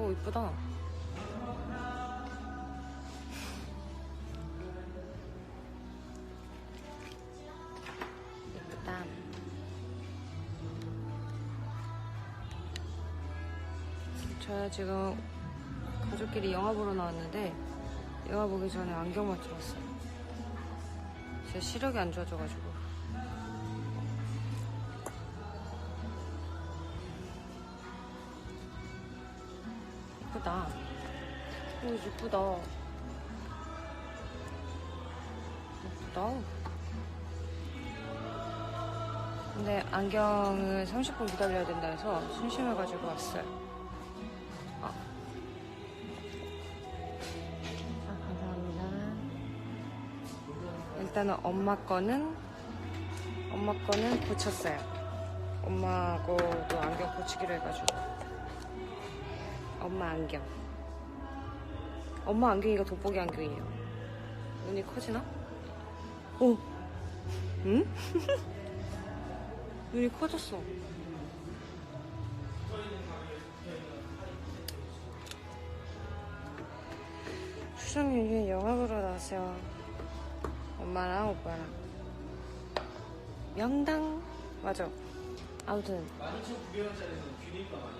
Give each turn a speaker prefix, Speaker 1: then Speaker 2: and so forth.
Speaker 1: 오 이쁘다. 예쁘다. 저야 지금 가족끼리 영화 보러 나왔는데 영화 보기 전에 안경 맞추러 왔어요. 제 시력이 안 좋아져가지고. 예쁘다. 오, 예쁘다. 예쁘다. 근데 안경을 30분 기다려야 된다 해서 심심해가지고 왔어요. 아. 아, 감사합니다. 일단은 엄마 거는, 엄마 거는 고쳤어요. 엄마하고도 안경 고치기로 해가지고. 엄마 안경. 엄마 안경이가 돋보기 안경이에요. 눈이 커지나? 오! 응? 눈이 커졌어. 연휴에 영화 보러 나왔어요. 엄마랑 오빠랑. 명당? 맞아. 아무튼
Speaker 2: 12,900원짜리는 균일가 많이